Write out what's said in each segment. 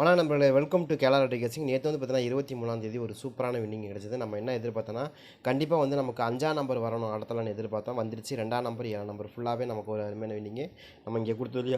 வணக்கம் நம்மளோட welcome to கேலா கேசிங் நேற்று வந்து பார்த்தீங்கன்னா இருபத்தி மூணாம் தேதி ஒரு சூப்பரான வின்னிங் கிடைச்சது. நம்ம என்ன எதிர்பார்த்தோன்னா கண்டிப்பாக வந்து நமக்கு அஞ்சாம் நம்பர் வரணும் அடுத்தலாம்னு எதிர்பார்த்தோம். வந்துருச்சு ரெண்டாம் நம்பர் ஏழாம் நம்பர் ஃபுல்லாகவே நமக்கு ஒரு அருமையான வின்னிங்கு நம்ம இங்கே கொடுத்தது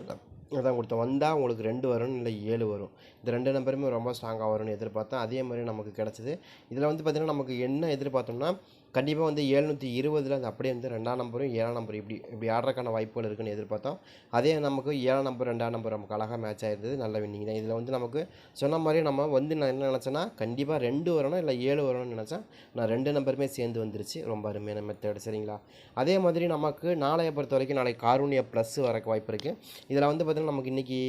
அதான் கொடுத்தோம். வந்தால் உங்களுக்கு ரெண்டு வரும் இல்லை ஏழு வரும். இந்த ரெண்டு நம்பருமே ரொம்ப ஸ்ட்ராங்காக வரும்னு எதிர்பார்த்தோம் அதே மாதிரி நமக்கு கிடச்சிது. இதில் வந்து பார்த்திங்கன்னா நமக்கு என்ன எதிர்பார்த்தோம்னா கண்டிப்பாக வந்து எழுநூற்றி இருபதில் அந்த அப்படியே வந்து ரெண்டாம் நம்பரும் ஏழாம் நம்பர் இப்படி இப்படி ஆடுறதுக்கான வாய்ப்புகள் இருக்குன்னு எதிர்பார்த்தோம். அதே நமக்கு ஏழாம் நம்பர் ரெண்டாம் நம்பர் நமக்கு அழகாக மேட்ச் ஆகிருந்தது நல்ல வின்னிங் தான். இதில் வந்து நமக்கு சொன்ன மாதிரி நம்ம வந்து நான் என்ன நினச்சேன்னா கண்டிப்பாக ரெண்டு வரணும் இல்லை ஏழு வரணும்னு நினச்சேன் நான் ரெண்டு நம்பருமே சேர்ந்து வந்துருச்சு. ரொம்ப அருமையான மெத்தட் சரிங்களா? அதே மாதிரி நமக்கு நாளைய பொறுத்த வரைக்கும் நாளைக்கு கார்னியா ப்ளஸ் வரக்கு வாய்ப்பு இருக்குது இதில் வந்து பார்த்திங்கன்னா நமக்கு இன்றைக்கி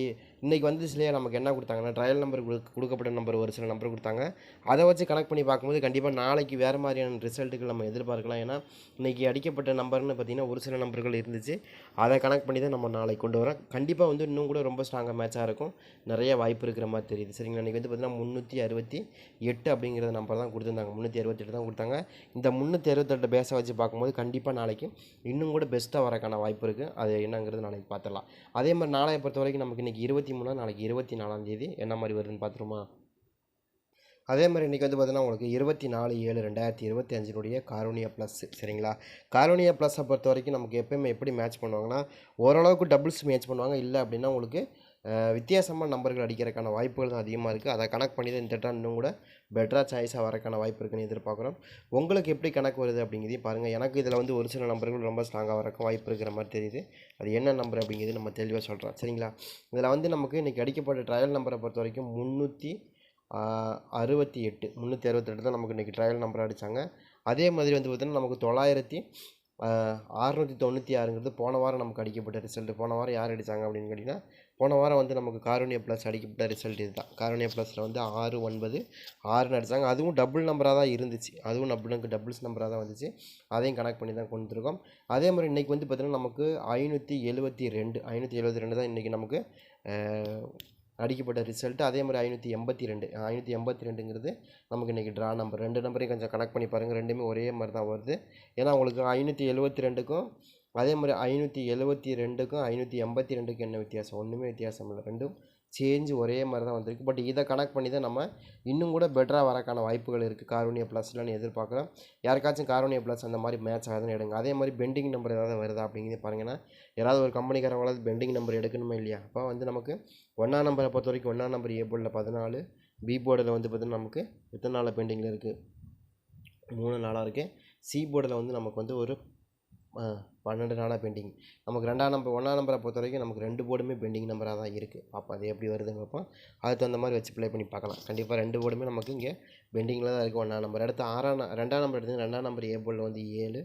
இன்றைக்கி வந்துச்சுலையே நமக்கு என்ன கொடுத்தாங்கன்னா ட்ரையல் நம்பர் கொடுக்கப்பட்ட நம்பர் ஒரு சில நம்பர் கொடுத்தாங்க. அதை வச்சு கனெக்ட் பண்ணி பார்க்கும்போது கண்டிப்பாக நாளைக்கு வேறு மாதிரியான ரிசல்ட்டுகள் நம்ம எதிர்பார்க்கலாம். ஏன்னா இன்றைக்கி அடிக்கப்பட்ட நம்பர்னு பார்த்திங்கன்னா ஒரு சில நம்பர்கள் இருந்துச்சு. அதை கனெக்ட் பண்ணி தான் நம்ம நாளைக்கு கொண்டு வரோம். கண்டிப்பாக வந்து இன்னும் கூட ரொம்ப ஸ்ட்ராங்காக மேட்சாக இருக்கும். நிறைய வாய்ப்பு இருக்கிற மாதிரி தெரியுது. சரிங்களா? இன்றைக்கி வந்து பார்த்திங்கன்னா முந்நூற்றி அறுபத்தி எட்டு அப்படிங்கிற நம்பர் தான் கொடுத்துருந்தாங்க. முந்நூற்றி அறுபத்தெட்டு தான் கொடுத்தாங்க. இந்த முந்நூற்றி அறுபத்தெட்டு பேஸை வச்சு பார்க்கும்போது கண்டிப்பாக நாளைக்கு இன்னும் கூட பெஸ்ட்டாக வரக்கான வாய்ப்பு இருக்குது அது என்னங்கிறது நாளைக்கு பார்த்துடலாம். அதே மாதிரி நாளைய பொறுத்த வரைக்கும் நமக்கு இன்றைக்கி இருபத்தி மூணாம் நாளைக்கு இருபத்தி நாலாம் தேதி என்ன மாதிரி வருதுன்னு பார்த்துருமா? அதே மாதிரி இன்றைக்கி வந்து பார்த்தீங்கன்னா உங்களுக்கு இருபத்தி நாலு ஏழு ரெண்டாயிரத்தி இருபத்தி அஞ்சினுடைய காரோனியா ப்ளஸ் சரிங்களா? காரோனியா ப்ளஸ்ஸை பொறுத்த வரைக்கும் நமக்கு எப்போயுமே எப்படி மேட்ச் பண்ணுவாங்கன்னா ஓரளவுக்கு டபுள்ஸ் மேட்ச் பண்ணுவாங்க. இல்லை அப்படின்னா உங்களுக்கு வித்தியாசமான நம்பர்கள் அடிக்கிறதுக்கான வாய்ப்புகள் தான் அதிகமாக இருக்குது அதை கணக்கு பண்ணி தான் இந்த டைம் இன்னும் கூட பெட்டராக சாய்ஸாக வரக்கான வாய்ப்பு இருக்குன்னு எதிர்பார்க்குறோம். உங்களுக்கு எப்படி கணக்கு வருது அப்படிங்கிறதையும் பாருங்கள் எனக்கு இதில் வந்து ஒரு சில நம்பர்கள் ரொம்ப ஸ்ட்ராங்காக வரக்க வாய்ப்பு இருக்கிற மாதிரி தெரியுது. அது என்ன நம்பர் அப்படிங்கிறது நம்ம தெளிவாக சொல்கிறோம் சரிங்களா? இதில் வந்து நமக்கு இன்றைக்கி அடிக்கப்பட்ட ட்ரையல் நம்பரை பொறுத்த வரைக்கும் முந்நூற்றி அறுபத்தி எட்டு முந்நூற்றி அறுபத்தெட்டு தான் நமக்கு இன்றைக்கி ட்ரையல் நம்பர் அடித்தாங்க அதே மாதிரி வந்து பார்த்திங்கன்னா நமக்கு தொள்ளாயிரத்தி அறுநூற்றி தொண்ணூற்றி ஆறுங்கிறது போன வாரம் நமக்கு அடிக்கப்பட்ட ரிசல்ட்டு போன வாரம் யார் அடித்தாங்க அப்படின்னு கேட்டிங்கன்னா போன வாரம் வந்து நமக்கு காரோனியா ப்ளஸ் அடிக்கப்பட்ட ரிசல்ட் இது தான் காரோனியா ப்ளஸில் வந்து ஆறு ஒன்பது ஆறுன்னு அடித்தாங்க அதுவும் டபுள் நம்பராக தான் இருந்துச்சு. அதுவும் நம்மளுக்கு டபுள்ஸ் நம்பராக தான் வந்துச்சு. அதையும் கனெக்ட் பண்ணி தான் கொண்டு வந்திருக்கோம் அதே மாதிரி இன்றைக்கி வந்து பார்த்திங்கன்னா நமக்கு ஐநூற்றி எழுபத்தி ரெண்டு ஐநூற்றி எழுபத்தி ரெண்டு தான் இன்றைக்கி நமக்கு அடிக்கப்பட்ட ரிசல்ட்டு அதே மாதிரி ஐநூற்றி எண்பத்தி ரெண்டு ஐநூற்றி எண்பத்தி ரெண்டுங்கிறது நமக்கு இன்றைக்கி ட்ரா நம்பர் ரெண்டு நம்பரையும் கொஞ்சம் கனெக்ட் பண்ணி பாருங்கள் ரெண்டுமே ஒரே மாதிரி தான் வருது. ஏன்னா உங்களுக்கு ஐநூற்றி எழுபத்தி ரெண்டுக்கும் அதே மாதிரி ஐநூற்றி எழுபத்தி ரெண்டுக்கும் ஐநூற்றி எண்பத்தி ரெண்டுக்கும் என்ன வித்தியாசம்? ஒன்றுமே வித்தியாசம் இல்லை. ரெண்டும் சேஞ்ச் ஒரே மாதிரி தான் வந்திருக்கு. பட் இதை கனெக்ட் பண்ணி தான் நம்ம இன்னும் கூட பெட்டராக வரக்கான வாய்ப்புகள் இருக்குது காரோனியா ப்ளஸ்லன்னு எதிர்பார்க்குறோம் யாருக்காச்சும் காரோனியா ப்ளஸ் அந்த மாதிரி மேட்ச் ஆகுதுன்னு எடுங்க. அதே மாதிரி பெண்டிங் நம்பர் ஏதாவது வருதா அப்படிங்கிறது பாருங்கன்னா யாராவது ஒரு கம்பெனிக்காரங்களாவது பெண்டிங் நம்பர் எடுக்கணுமா இல்லையா? அப்போ வந்து நமக்கு ஒன்றாம் நம்பரை பொறுத்த வரைக்கும் ஒன்றாம் நம்பர் ஏ போர்டில் பதினாலு பி போர்டில் வந்து பார்த்திங்கன்னா நமக்கு எத்தனை நாளில் பெண்டிங்கில் இருக்குது மூணு நாளாக இருக்குது சி போர்டில் வந்து நமக்கு வந்து ஒரு பன்னெண்டு நாளாக பெண்டிங். நமக்கு ரெண்டாம் நம்பர் ஒன்றாம் நம்பரை பொறுத்த வரைக்கும் நமக்கு ரெண்டு போர்டுமே பெண்டிங் நம்பராக தான் இருக்குது பார்ப்போம் அது எப்படி வருதுன்னு பார்ப்போம். அதுக்கு தகுந்த மாதிரி வச்சு ப்ளே பண்ணி பார்க்கலாம். கண்டிப்பாக ரெண்டு போர்டுமே நமக்கு இங்கே பெண்டிங்கில் தான் இருக்குது ஒன்றாம் நம்பர். அடுத்து ஆறாம் ரெண்டாம் நம்பர் எடுத்து ரெண்டாம் நம்பர் ஏ போர்டில் வந்து ஏழு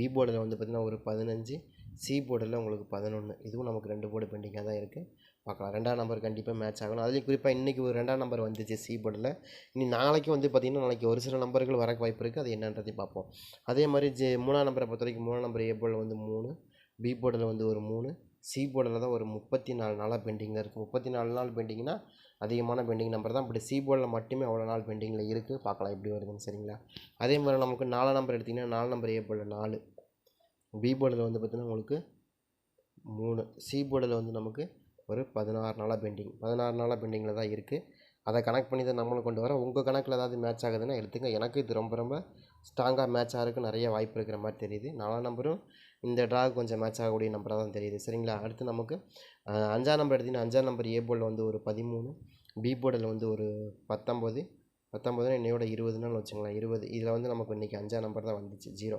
பி போர்டில் வந்து பார்த்திங்கன்னா ஒரு பதினஞ்சு சி போர்டில் உங்களுக்கு பதினொன்று இதுவும் நமக்கு ரெண்டு போர்டு பெண்டிங்காக தான் இருக்குது பார்க்கலாம். ரெண்டாம் நம்பர் கண்டிப்பாக மேட்ச் ஆகணும். அதுலேயும் குறிப்பாக இன்றைக்கி ஒரு ரெண்டாம் நம்பர் வந்துச்சு சி போர்டில் இனி நாளைக்கு வந்து பார்த்திங்கன்னா நாளைக்கு ஒரு சில நம்பர்கள் வரக்கு வாய்ப்பு இருக்குது அது என்னன்றதையும் பார்ப்போம். அதே மாதிரி ஜே மூணாம் நம்பரை பொறுத்த வரைக்கும் மூணாம் நம்பர் ஏ போர்டில் வந்து மூணு பி போர்டில் வந்து ஒரு மூணு சி போர்டில் தான் ஒரு முப்பத்தி நாலு நாளாக பெண்டிங்கில் இருக்குது முப்பத்தி நாலு நாள் பெண்டிங்னா அதிகமான பெண்டிங் நம்பர் தான். இப்படி சி போர்டில் மட்டுமே அவ்வளோ நாள் பெண்டிங்கில் இருக்குது பார்க்கலாம் எப்படி வருதுன்னு சரிங்களா? அதே மாதிரி நமக்கு நாலாம் நம்பர் எடுத்திங்கன்னா நாலு நம்பர் ஏ போர்டில் நாலு பி போர்டில் வந்து பார்த்திங்கன்னா உங்களுக்கு மூணு சி போர்டில் வந்து நமக்கு ஒரு பதினாறு நாளாக பெண்டிங். பதினாறு நாளாக பெண்டிங்கில் தான் இருக்குது அதை கனெக்ட் பண்ணி தான் நம்மளும் கொண்டு வரோம் உங்கள் கணக்கில் ஏதாவது மேட்ச் ஆகுதுன்னா எடுத்துங்க. எனக்கு இது ரொம்ப ரொம்ப ஸ்ட்ராங்காக மேட்ச் ஆகிறதுக்கு நிறைய வாய்ப்பு இருக்கிற மாதிரி தெரியுது. நாலாம் நம்பரும் இந்த ட்ரா கொஞ்சம் மேட்ச் ஆகக்கூடிய நம்பராக தான் தெரியுது. சரிங்களா? அடுத்து நமக்கு அஞ்சாம் நம்பர் எடுத்திங்கன்னா அஞ்சாம் நம்பர் ஏ போர்டில் வந்து ஒரு பதிமூணு பி போர்டில் வந்து ஒரு பத்தொம்போது பத்தொம்போதுனா என்னையோட இருபது நாள் வச்சுங்களேன். இருபது. இதில் வந்து நமக்கு இன்றைக்கி அஞ்சாம் நம்பர் தான் வந்துச்சு. ஜீரோ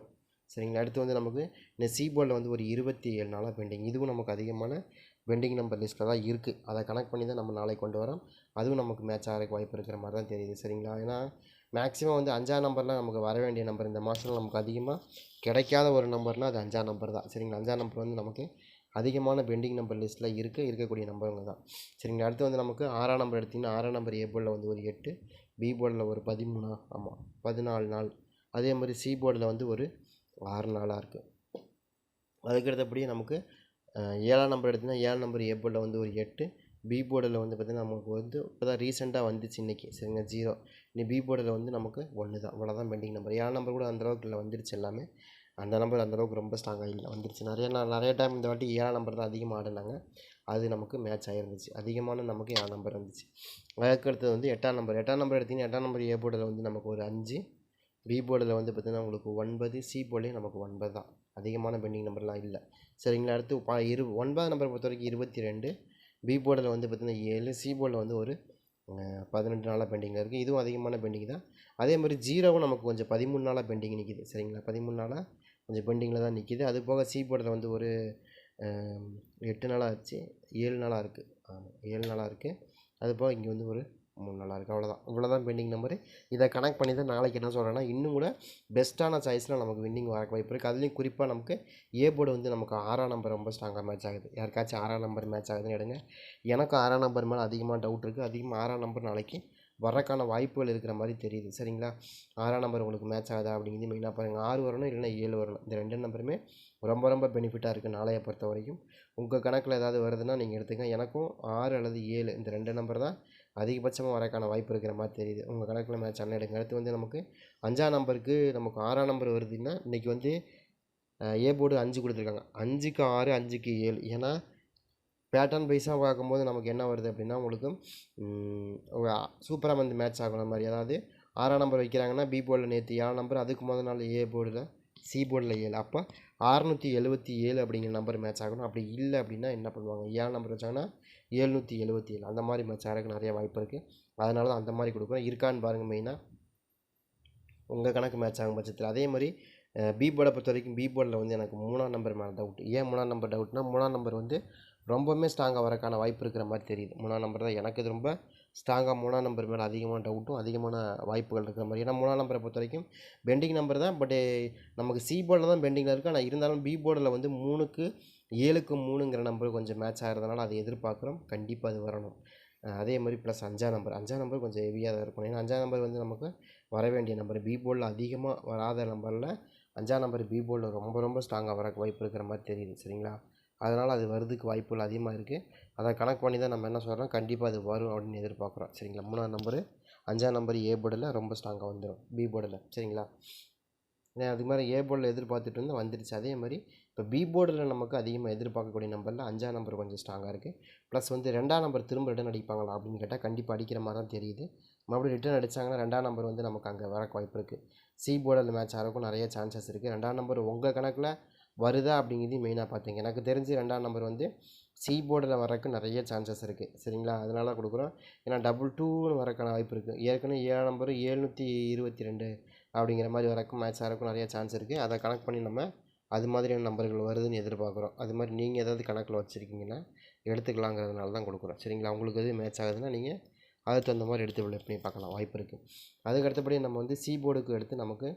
சரிங்களா? அடுத்து வந்து நமக்கு இந்த சி போர்டில் வந்து ஒரு இருபத்தி ஏழு நாளாக பெண்டிங். இதுவும் நமக்கு அதிகமான பெண்டிங் நம்பர் லிஸ்ட்டில் தான் இருக்குது. அதை கனெக்ட் பண்ணி தான் நம்ம நாளைக்கு கொண்டு வரோம். அதுவும் நமக்கு மேட்ச் ஆகிறதுக்கு வாய்ப்பு இருக்கிற மாதிரி தான் தெரியுது. சரிங்களா? ஏன்னா மேக்ஸிமம் வந்து அஞ்சாம் நம்பர்லாம் நமக்கு வர வேண்டிய நம்பர் இந்த மாதத்தில் நமக்கு அதிகமாக கிடைக்காத ஒரு நம்பர்னால் அது அஞ்சாம் நம்பர் தான். சரிங்களா? அஞ்சாம் நம்பர் வந்து நமக்கு அதிகமான பெண்டிங் நம்பர் லிஸ்ட்டில் இருக்க. இருக்கக்கூடிய நம்பருங்க தான். சரிங்களா? அடுத்து வந்து நமக்கு ஆறாம் நம்பர் எடுத்திங்கன்னா ஆறாம் நம்பர் ஏ போர்டில் வந்து ஒரு எட்டு பி போர்டில் ஒரு பதிமூணா ஆமாம் பதினாலு நாள். அதே மாதிரி சி போர்டில் வந்து ஒரு ஆறு நாளாக இருக்குது அதுக்கு அடுத்தபடியே நமக்கு ஏழாம் நம்பர் எடுத்திங்கன்னா ஏழாம் நம்பர் ஏ போர்டில் வந்து ஒரு எட்டு பி போர்டில் வந்து பார்த்திங்கன்னா நமக்கு வந்து இப்போ தான் ரீசெண்டாக வந்துச்சு இன்றைக்கி சரிங்க ஜீரோ இனி பி போர்டில் வந்து நமக்கு ஒன்று தான். இவ்வளோ தான் பெண்டிங் நம்பர் ஏழாம் நம்பர் கூட அந்தளவுக்கு இல்லை வந்துருச்சு எல்லாமே. அந்த நம்பர் அந்தளவுக்கு ரொம்ப ஸ்ட்ராங்காக இல்லை வந்துருச்சு. நிறைய நான் நிறைய டைம் இந்த வாட்டி ஏழாம் நம்பர் தான் அதிகமாக ஆடினாங்க. அது நமக்கு மேட்ச் ஆகிருந்துச்சு அதிகமான நமக்கு ஏழாம் நம்பர் இருந்துச்சு அதுக்கடுத்தது வந்து எட்டாம் நம்பர் எட்டாம் நம்பர் எடுத்திங்கன்னா எட்டாம் நம்பர் ஏ போர்டில் வந்து நமக்கு ஒரு அஞ்சு பி போர்டில் வந்து பார்த்திங்கன்னா உங்களுக்கு ஒன்பது சி போர்ட்லேயும் நமக்கு ஒன்பது தான். அதிகமான பெண்டிங் நம்பர்லாம் இல்லை. சரிங்களா? அடுத்து பா இரு ஒன்பதாம் நம்பரை பொறுத்த வரைக்கும் இருபத்தி ரெண்டு பி போர்டில் வந்து பார்த்திங்கன்னா ஏழு. சி போர்டில் வந்து ஒரு பதினெட்டு நாளாக பெண்டிங்கில் இருக்குது இதுவும் அதிகமான பெண்டிங் தான். அதே மாதிரி ஜீரோவும் நமக்கு கொஞ்சம் பதிமூணு நாளாக பெண்டிங் நிற்கிது சரிங்களா? பதிமூணு நாளாக கொஞ்சம் பெண்டிங்கில் தான் நிற்கிது அது போக சி போர்டில் வந்து ஒரு எட்டு நாளாக ஆச்சு ஏழு நாளாக இருக்குது ஆமாம் ஏழு நாளாக இருக்குது அது போக இங்கே வந்து ஒரு மூணு நல்லாயிருக்கு. இருக்குது அவ்வளோதான். இவ்வளோ தான் பெண்டிங் நம்பரு இதை கனெக்ட் பண்ணி தான் நாளைக்கு என்ன சொல்கிறேன்னா இன்னும் கூட பெஸ்ட்டான சாய்ஸில் நமக்கு வின்னிங் வர வாய்ப்பு இருக்குது அதுலேயும் குறிப்பாக நமக்கு ஏ போர்டு வந்து நமக்கு ஆறாம் நம்பர் ரொம்ப ஸ்ட்ராங்காக மேட்ச் ஆகுது. யாருக்காச்சும் ஆறாம் நம்பர் மேட்ச் ஆகுதுன்னு எடுங்க. எனக்கும் ஆறாம் நம்பர் மேலே அதிகமாக டவுட் இருக்குது அதிகமாக ஆறாம் நம்பர் நாளைக்கு வரக்கான வாய்ப்புகள் இருக்கிற மாதிரி தெரியுது. சரிங்களா? ஆறாம் நம்பர் உங்களுக்கு மேட்ச் ஆகுதா அப்படிங்கிறது மெயினாக பாருங்கள் ஆறு வரணும் இல்லைன்னா ஏழு வரணும். இந்த ரெண்டு நம்பருமே ரொம்ப ரொம்ப பெனிஃபிட்டாக இருக்குது நாளையை பொறுத்த வரைக்கும். உங்கள் கணக்கில் ஏதாவது வருதுன்னா நீங்கள் எடுத்துங்க எனக்கும் ஆறு அல்லது ஏழு இந்த ரெண்டு நம்பர் தான் அதிகபட்சமாக வரக்கான வாய்ப்பு இருக்கிற மாதிரி தெரியுது. உங்கள் கணக்கில் மேட்ச் அண்ணன் எடுங்க. அடுத்து வந்து நமக்கு அஞ்சாம் நம்பருக்கு நமக்கு ஆறாம் நம்பர் வருதுன்னா இன்றைக்கி வந்து ஏ போர்டு அஞ்சு கொடுத்துருக்காங்க. அஞ்சுக்கு ஆறு அஞ்சுக்கு ஏழு. ஏன்னா பேட்டர்ன் வைஸாக பார்க்கும்போது நமக்கு என்ன வருது அப்படின்னா உங்களுக்கு சூப்பராக வந்து மேட்ச் ஆகிற மாதிரி. அதாவது ஆறாம் நம்பர் வைக்கிறாங்கன்னா பி போர்டில் நேற்று ஏழாம் நம்பர் அதுக்கு முதல் நாள் ஏ போர்டில் சி போர்டில் ஏழு. அப்போ அறுநூற்றி எழுபத்தி ஏழு அப்படிங்கிற நம்பர் மேட்ச் ஆகணும். அப்படி இல்லை அப்படின்னா என்ன பண்ணுவாங்க? ஏழு நம்பர் வச்சாங்கன்னா ஏழ்நூற்றி எழுபத்தி ஏழு. அந்த மாதிரி மேட்ச் ஆகிறதுக்கு நிறைய வாய்ப்பு இருக்குது அதனால தான் அந்த மாதிரி கொடுக்குறோம். இருக்கான்னு பாருங்கள் மெயினாக உங்கள் கணக்கு மேட்ச் ஆகும் பட்சத்தில். அதே மாதிரி பி போர்டை பொறுத்த வரைக்கும் பி போர்டில் வந்து எனக்கு மூணாம் நம்பர் மேலே டவுட் ஏன் மூணாம் நம்பர் டவுட்னா மூணாம் நம்பர் வந்து ரொம்பவுமே ஸ்ட்ராங்காக வரக்கான வாய்ப்பு இருக்கிற மாதிரி தெரியுது. மூணாம் நம்பர் தான் எனக்கு இது ரொம்ப ஸ்ட்ராங்காக மூணாம் நம்பர் மேலே அதிகமான டவுட்டும் அதிகமான வாய்ப்புகள் இருக்கிற மாதிரி. ஏன்னா மூணாம் நம்பரை பொறுத்த வரைக்கும் பெண்டிங் நம்பர் தான். பட்டு நமக்கு சி போர்டில் தான் பெண்டிங்கில் இருக்குது ஆனால் இருந்தாலும் பி போர்டில் வந்து மூணுக்கு ஏழுக்கு மூணுங்கிற நம்பர் கொஞ்சம் மேட்ச் ஆகிறதுனால அதை எதிர்பார்க்குறோம். கண்டிப்பாக அது வரணும். அதே மாதிரி ப்ளஸ் அஞ்சாம் நம்பர் அஞ்சாம் நம்பர் கொஞ்சம் ஹெவியாக தான் இருக்கும். ஏன்னா அஞ்சாம் நம்பர் வந்து நமக்கு வர வேண்டிய நம்பர் பி போர்டில் அதிகமாக வராத நம்பரில் அஞ்சாம் நம்பர் பி போர்டில் ரொம்ப ரொம்ப ஸ்ட்ராங்காக வர வாய்ப்பு இருக்கிற மாதிரி தெரியுது. சரிங்களா? அதனால் அது வரதுக்கு வாய்ப்புகள் அதிகமாக இருக்குது அதை கணக்கு பண்ணி தான் நம்ம என்ன சொல்கிறோம் கண்டிப்பாக அது வரும் அப்படின்னு எதிர்பார்க்குறோம். சரிங்களா? மூணாம் நம்பரு அஞ்சாம் நம்பர் ஏ போர்டில் ரொம்ப ஸ்ட்ராங்காக வந்துடும் பி போர்டில் சரிங்களா? ஏன்னா அதுக்கு மாதிரி ஏ போர்டில் எதிர்பார்த்துட்டு வந்து வந்துடுச்சு அதே மாதிரி இப்போ பி போர்டில் நமக்கு அதிகமாக எதிர்பார்க்கக்கூடிய நம்பரில் அஞ்சாம் நம்பர் கொஞ்சம் ஸ்ட்ராங்காக இருக்குது ப்ளஸ் வந்து ரெண்டாம் நம்பர் திரும்ப ரிட்டன் அடிப்பாங்களா அப்படின்னு கேட்டால் கண்டிப்பாக அடிக்கிற மாதிரி தான் தெரியுது. மறுபடியும் ரிட்டன் அடித்தாங்கன்னா ரெண்டாம் நம்பர் வந்து நமக்கு அங்கே வர வாய்ப்பு இருக்குது சி போர்டில் மேட்ச் ஆகிறக்கும் நிறைய சான்சஸ் இருக்குது ரெண்டாம் நம்பர் உங்கள் கணக்கில் வருதா அப்படிங்கிறது மெயினாக பார்த்தீங்க எனக்கு தெரிஞ்சு ரெண்டாம் நம்பர் வந்து சி போர்டில் வரக்கு நிறைய சான்சஸ் இருக்குது சரிங்களா? அதனால கொடுக்குறோம். ஏன்னா டபுள் டூன்னு வரக்கான வாய்ப்பு இருக்குது ஏற்கனவே ஏழாம் நம்பர் ஏழ்நூற்றி இருபத்தி ரெண்டு அப்படிங்கிற மாதிரி வரக்கும் மேட்ச் ஆகிறக்கும் நிறைய சான்ஸ் இருக்குது அதை கனெக்ட் பண்ணி நம்ம அது மாதிரியான நம்பர்கள் வருதுன்னு எதிர்பார்க்குறோம். அது மாதிரி நீங்கள் ஏதாவது கணக்கில் வச்சுருக்கீங்கன்னா எடுத்துக்கலாங்கிறதுனால தான் கொடுக்குறோம். சரிங்களா? உங்களுக்கு எது மேட்ச் ஆகுதுன்னா நீங்கள் அதுக்கு தகுந்த மாதிரி எடுத்து விளை பண்ணி பார்க்கலாம். வாய்ப்பு இருக்குது அதுக்கு அடுத்தபடி நம்ம வந்து சி போர்டுக்கு எடுத்து நமக்கு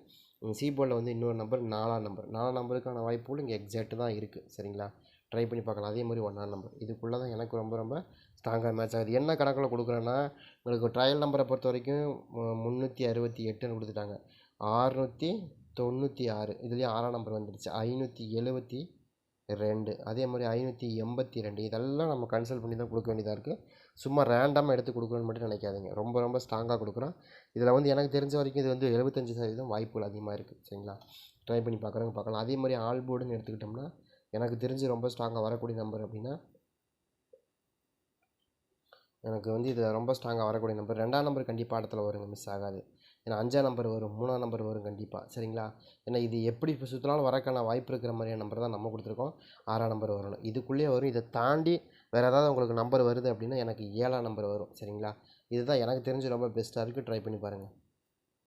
சி போர்டில் வந்து இன்னொரு நம்பர் நாலாம் நம்பர் நாலாம் நம்பருக்கான வாய்ப்புகள் இங்கே எக்ஸாக்ட் தான் இருக்குது சரிங்களா? ட்ரை பண்ணி பார்க்கலாம். அதே மாதிரி ஒன்றாம் நம்பர் இதுக்குள்ளே தான் எனக்கு ரொம்ப ரொம்ப ஸ்ட்ராங்காக மேட்ச் ஆகுது. என்ன கணக்கில் கொடுக்குறேன்னா உங்களுக்கு ட்ரையல் நம்பரை பொறுத்த வரைக்கும் முந்நூற்றி அறுபத்தி எட்டுன்னு கொடுத்துட்டாங்க. ஆறுநூற்றி தொண்ணூற்றி ஆறு. இதுலேயும் ஆறாம் நம்பர் வந்துடுச்சு. ஐநூற்றி எழுபத்தி ரெண்டு. அதே மாதிரி ஐநூற்றி எண்பத்தி ரெண்டு. இதெல்லாம் நம்ம கன்சல்ட் பண்ணி தான் கொடுக்க வேண்டியதாக இருக்குது சும்மா ரேண்டமாக எடுத்து கொடுக்கணும்னு மட்டும் நினைக்காதீங்க. ரொம்ப ரொம்ப ஸ்ட்ராங்காக கொடுக்குறோம். இதில் வந்து எனக்கு தெரிஞ்ச வரைக்கும் இது வந்து எழுபத்தஞ்சு சதவீதம் வாய்ப்புகள் அதிகமாக இருக்குது சரிங்களா? ட்ரை பண்ணி பார்க்குறவங்க பார்க்கலாம். அதே மாதிரி ஆல் போர்டுன்னு எடுத்துக்கிட்டோம்னா எனக்கு தெரிஞ்சு ரொம்ப ஸ்ட்ராங்காக வரக்கூடிய நம்பர் அப்படின்னா எனக்கு வந்து இதில் ரொம்ப ஸ்ட்ராங்காக வரக்கூடிய நம்பர் ரெண்டாம் நம்பர் கண்டிப்பாக இடத்துல வருங்க மிஸ் ஆகாது. ஏன்னா அஞ்சாம் நம்பர் வரும் மூணாம் நம்பர் வரும் கண்டிப்பாக சரிங்களா? ஏன்னா இது எப்படி இப்போ சுற்றினாலும் வரக்கான வாய்ப்பு இருக்கிற மாதிரியான நம்பர் தான் நம்ம கொடுத்துருக்கோம். ஆறாம் நம்பர் வரணும். இதுக்குள்ளேயே வரும். இதை தாண்டி வேறு ஏதாவது உங்களுக்கு நம்பர் வருது அப்படின்னா எனக்கு ஏழாம் நம்பர் வரும். சரிங்களா? இதுதான் எனக்கு தெரிஞ்சு ரொம்ப பெஸ்ட்டாக இருக்குது ட்ரை பண்ணி பாருங்கள்